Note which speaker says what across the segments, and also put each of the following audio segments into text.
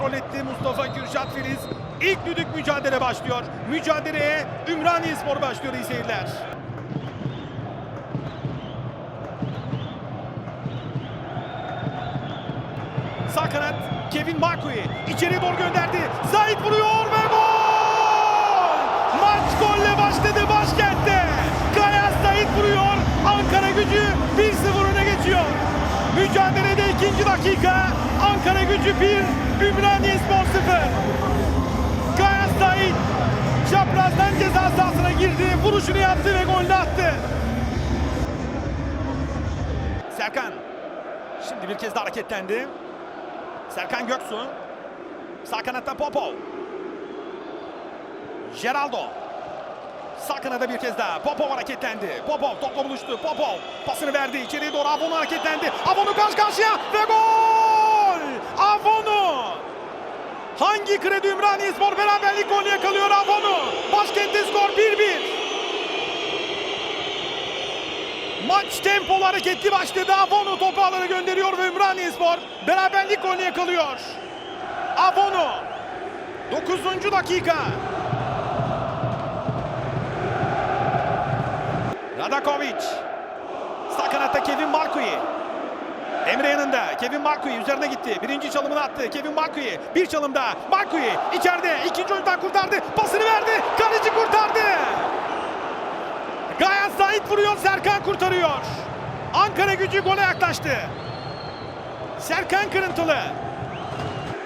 Speaker 1: kontrol etti Mustafa Kürşat Filiz. İlk düdük mücadele başlıyor. Mücadeleye Ümraniye Spor başlıyor iyi seyirler. Sağ kanat Kevin Makuyi içeri doğru gönderdi. Zahit vuruyor ve gol! Maç golle başladı başkentte. Kaya Zahit vuruyor. Ankara gücü 1-0 öne geçiyor. Mücadele 20. dakika Ankara gücü 1, Ümraniye Spor 0. Gaya Said çaprazdan ceza sahasına girdi, vuruşunu yaptı ve golünü attı. Serkan şimdi bir kez de hareketlendi. Serkan Göksu sağ kanatta Popov. Geraldo Sağ kanada bir kez daha. Popov hareketlendi. Popov topla buluştu. Popov pasını verdi. İçeriye doğru Avonu hareketlendi. Avonu karşı karşıya ve gol! Avonu! Hangi kredi Ümraniye Spor beraberlik golü yakalıyor Avonu? Başkentte skor 1-1. Maç tempolu hareketli başladı. Avonu topu alana gönderiyor ve Ümraniye Spor beraberlik golünü yakalıyor. Avonu 9. dakika. Radakovic. Sağ kanatta Kevin Markui. Emre yanında. Kevin Markui üzerine gitti. Birinci çalımını attı. Kevin Markui. Bir çalım daha. Markui içeride. ikinci oyundan kurtardı. Pasını verdi. Kaleci kurtardı. Gayet Zahit vuruyor. Serkan kurtarıyor. Ankara gücü gole yaklaştı. Serkan kırıntılı.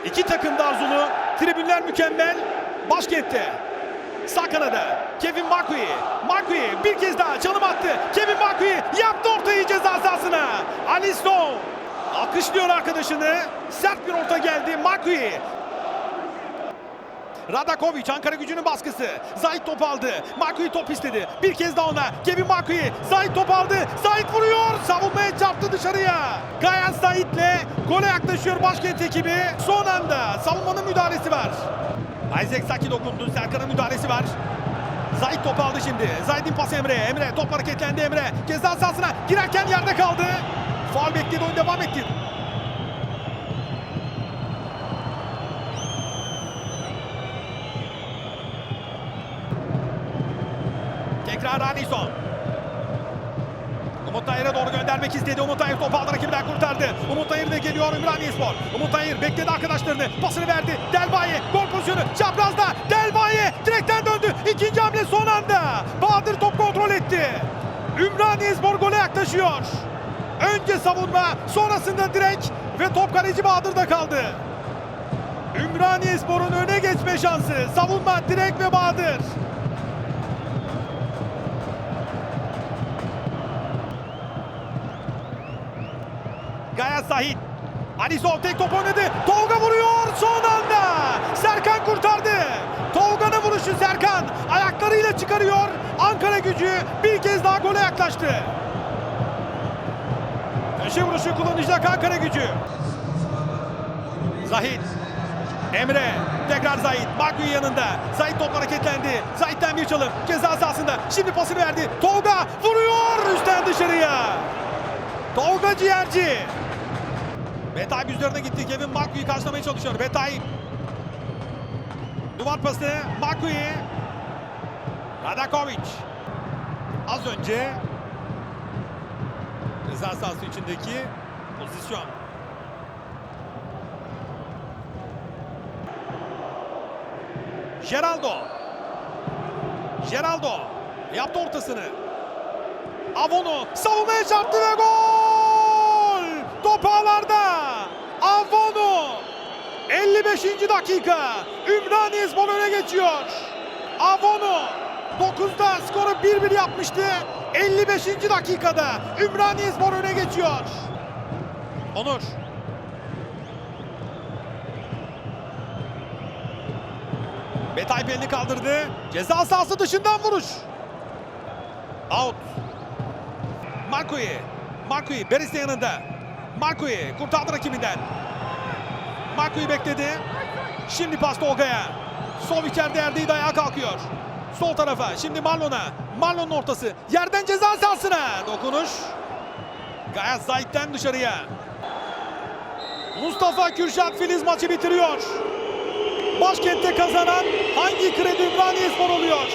Speaker 1: İki takım da arzulu. Tribünler mükemmel. Başkentte. Sağ kanada Kevin Markui. Markui bir kez daha çalım attı. Kevin Markui yaptı ortayı ceza sahasına. Ali Snow arkadaşını. Sert bir orta geldi. Markui Radakovic Ankara gücünün baskısı. Zahit top aldı. Markui top istedi. Bir kez daha ona. Kevin Markui. Zahit top aldı. Zahit vuruyor. Savunmaya çarptı dışarıya. Gayan Zahit'le gole yaklaşıyor başkent ekibi. Son anda savunmanın müdahalesi var. Isaac Saki dokundu. Serkan'ın müdahalesi var. Zahit topu aldı şimdi. Zahit'in pası Emre. Emre top hareketlendi Emre. Ceza sahasına girerken yerde kaldı. Faul bekledi oyun devam etti. Tekrar Anison. Umut Tahir'e doğru göndermek istedi. Umut Tahir topu aldı rakibinden kurtardı. Umut Tahir de geliyor Ümraniye Spor. Umut Tahir bekledi arkadaşlarını. Pasını verdi. Delbaye gol pozisyonu. Çaprazda Delbaye direkten döndü. İkinci hamle son anda. Bahadır top kontrol etti. Ümraniye Spor gole yaklaşıyor. Önce savunma sonrasında direk ve top kaleci Bahadır'da kaldı. Ümraniye Spor'un öne geçme şansı. Savunma direk ve Bahadır. Gayet Zahit. Alisov tek top oynadı. Tolga vuruyor son anda. Serkan kurtardı. Tolga'nın vuruşu Serkan. Ayaklarıyla çıkarıyor. Ankara gücü bir kez daha gole yaklaştı. Köşe vuruşu kullanacak Ankara gücü. Zahit. Emre. Tekrar Zahit. Magui yanında. Zahit top hareketlendi. Zahit'ten bir çalım. Ceza sahasında. Şimdi pasını verdi. Tolga vuruyor üstten dışarıya. Tolga Ciğerci. Betay üzerine gitti. Kevin Marku'yu karşılamaya çalışıyor. Betay. Duvar pası. Marku'yu. Radakovic. Az önce ceza sahası içindeki pozisyon. Geraldo. Geraldo yaptı ortasını. Avonu savunmaya çarptı ve gol! Top ağlarda. Avonu 55. dakika. Ümraniye Spor öne geçiyor. Avonu 9'da skoru 1-1 yapmıştı. 55. dakikada Ümraniye Spor öne geçiyor. Onur. Betay belini kaldırdı. Ceza sahası dışından vuruş. Out. Markui. Markui Beris'in yanında. Marko'yu kurtardı rakibinden. Marko'yu bekledi. Şimdi pas Tolga'ya. Sol içeride Erdeğit ayağa kalkıyor. Sol tarafa. Şimdi Marlon'a. Marlon'un ortası. Yerden ceza sahasına. Dokunuş. Gayet Zayt'ten dışarıya. Mustafa Kürşat Filiz maçı bitiriyor. Başkent'te kazanan hangi kredi Ümraniye Spor oluyor?